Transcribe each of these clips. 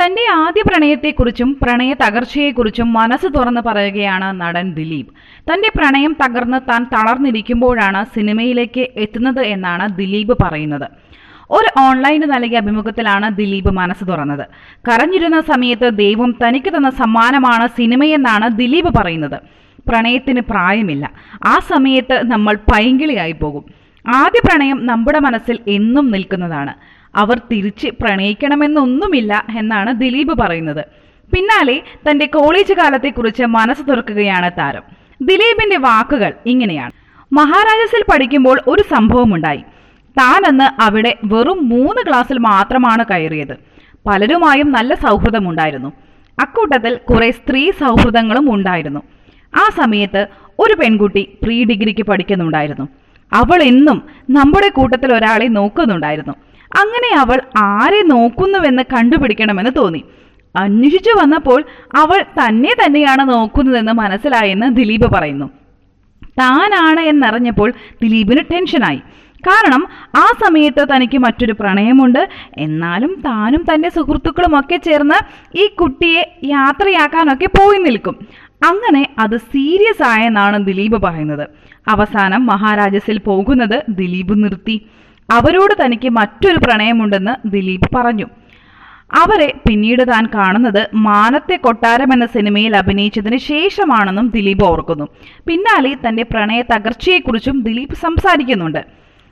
തന്റെ ആദ്യ പ്രണയത്തെക്കുറിച്ചും പ്രണയ തകർച്ചയെക്കുറിച്ചും മനസ്സ് തുറന്ന് പറയുകയാണ് നടൻ ദിലീപ്. തന്റെ പ്രണയം തകർന്ന് താൻ തളർന്നിരിക്കുമ്പോഴാണ് സിനിമയിലേക്ക് എത്തുന്നത് എന്നാണ് ദിലീപ് പറയുന്നത്. ഒരു ഓൺലൈന് നൽകിയ അഭിമുഖത്തിലാണ് ദിലീപ് മനസ്സ് തുറന്നത്. കരഞ്ഞിരുന്ന സമയത്ത് ദൈവം തനിക്ക് തന്ന സമ്മാനമാണ് സിനിമയെന്നാണ് ദിലീപ് പറയുന്നത്. പ്രണയത്തിന് പ്രായമില്ല. ആ സമയത്ത് നമ്മൾ പൈങ്കിളിയായി പോകും. ആദ്യ പ്രണയം നമ്മുടെ മനസ്സിൽ എന്നും നിൽക്കുന്നതാണ്. അവർ തിരിച്ച് പ്രണയിക്കണമെന്നൊന്നുമില്ല എന്നാണ് ദിലീപ് പറയുന്നത്. പിന്നാലെ തന്റെ കോളേജ് കാലത്തെക്കുറിച്ച് മനസ്സ് തുറക്കുകയാണ് താരം. ദിലീപിന്റെ വാക്കുകൾ ഇങ്ങനെയാണ്. മഹാരാജസിൽ പഠിക്കുമ്പോൾ ഒരു സംഭവമുണ്ടായി. താനന്ന് അവിടെ വെറും മൂന്ന് ക്ലാസ്സിൽ മാത്രമാണ് കയറിയത്. പലരുമായും നല്ല സൗഹൃദമുണ്ടായിരുന്നു. അക്കൂട്ടത്തിൽ കുറെ സ്ത്രീ സൗഹൃദങ്ങളും ഉണ്ടായിരുന്നു. ആ സമയത്ത് ഒരു പെൺകുട്ടി പ്രീ ഡിഗ്രിക്ക് പഠിക്കുന്നുണ്ടായിരുന്നു. അവൾ എന്നും നമ്മുടെ കൂട്ടത്തിൽ ഒരാളെ നോക്കുന്നുണ്ടായിരുന്നു. അങ്ങനെ അവൾ ആരെ നോക്കുന്നുവെന്ന് കണ്ടുപിടിക്കണമെന്ന് തോന്നി. അന്വേഷിച്ചു വന്നപ്പോൾ അവൾ തന്നെ തന്നെയാണ് നോക്കുന്നതെന്ന് മനസ്സിലായെന്ന് ദിലീപ് പറയുന്നു. താനാണ് എന്നറിഞ്ഞപ്പോൾ ദിലീപിന് ടെൻഷനായി. കാരണം ആ സമയത്ത് തനിക്ക് മറ്റൊരു പ്രണയമുണ്ട്. എന്നാലും താനും തന്റെ സുഹൃത്തുക്കളും ഒക്കെ ചേർന്ന് ഈ കുട്ടിയെ യാത്രയാക്കാനൊക്കെ പോയി നിൽക്കും. അങ്ങനെ അത് സീരിയസ് ആയെന്നാണ് ദിലീപ് പറയുന്നത്. അവസാനം മഹാരാജസിൽ പോകുന്നത് ദിലീപ് നിർത്തി. അവരോട് തനിക്ക് മറ്റൊരു പ്രണയമുണ്ടെന്ന് ദിലീപ് പറഞ്ഞു. അവരെ പിന്നീട് താൻ കാണുന്നത് മാനത്തെ കൊട്ടാരം എന്ന സിനിമയിൽ അഭിനയിച്ചതിന് ശേഷമാണെന്നും ദിലീപ് ഓർക്കുന്നു. പിന്നാലെ തന്റെ പ്രണയ തകർച്ചയെക്കുറിച്ചും ദിലീപ് സംസാരിക്കുന്നുണ്ട്.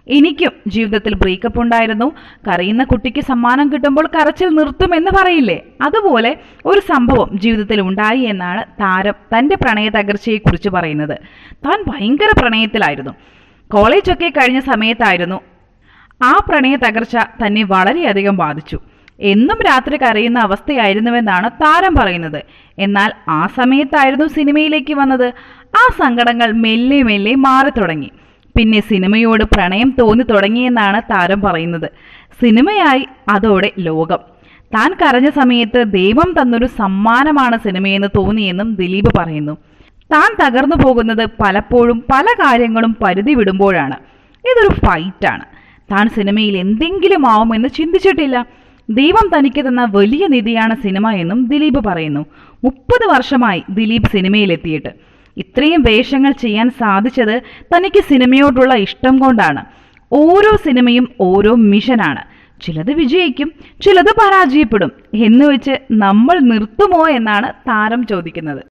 എനിക്കും ജീവിതത്തിൽ ബ്രേക്കപ്പ് ഉണ്ടായിരുന്നു. കരയുന്ന കുട്ടിക്ക് സമ്മാനം കിട്ടുമ്പോൾ കരച്ചിൽ നിർത്തുമെന്ന് പറയില്ലേ? അതുപോലെ ഒരു സംഭവം ജീവിതത്തിൽ ഉണ്ടായി എന്നാണ് താരം തന്റെ പ്രണയ തകർച്ചയെക്കുറിച്ച് പറയുന്നത്. താൻ ഭയങ്കര പ്രണയത്തിലായിരുന്നു. കോളേജൊക്കെ കഴിഞ്ഞ സമയത്തായിരുന്നു ആ പ്രണയ തകർച്ച തന്നെ വളരെയധികം ബാധിച്ചു. എന്നും രാത്രി കരയുന്ന അവസ്ഥയായിരുന്നുവെന്നാണ് താരം പറയുന്നത്. എന്നാൽ ആ സമയത്തായിരുന്നു സിനിമയിലേക്ക് വന്നത്. ആ സങ്കടങ്ങൾ മെല്ലെ മെല്ലെ മാറി തുടങ്ങി പിന്നെ സിനിമയോട് പ്രണയം തോന്നി തുടങ്ങിയെന്നാണ് താരം പറയുന്നത്. സിനിമയായി അതോടെ ലോകം. താൻ കരഞ്ഞ സമയത്ത് ദൈവം തന്നൊരു സമ്മാനമാണ് സിനിമയെന്ന് തോന്നിയെന്നും ദിലീപ് പറയുന്നു. താൻ തകർന്നു പോകുന്നത് പലപ്പോഴും പല കാര്യങ്ങളും പരിധി വിടുമ്പോഴാണ്. ഇതൊരു ഫൈറ്റാണ്. താൻ സിനിമയിൽ എന്തെങ്കിലും ആവുമെന്ന് ചിന്തിച്ചിട്ടില്ല. ദൈവം തനിക്ക് തന്ന വലിയ നിധിയാണ് സിനിമ എന്നും ദിലീപ് പറയുന്നു. മുപ്പത് വർഷമായി ദിലീപ് സിനിമയിലെത്തിയിട്ട്. ഇത്രയും വേഷങ്ങൾ ചെയ്യാൻ സാധിച്ചത് തനിക്ക് സിനിമയോടുള്ള ഇഷ്ടം കൊണ്ടാണ്. ഓരോ സിനിമയും ഓരോ മിഷനാണ്. ചിലത് വിജയിക്കും ചിലത് പരാജയപ്പെടും എന്ന് വെച്ച് നമ്മൾ നിർത്തുമോ എന്നാണ് താരം ചോദിക്കുന്നത്.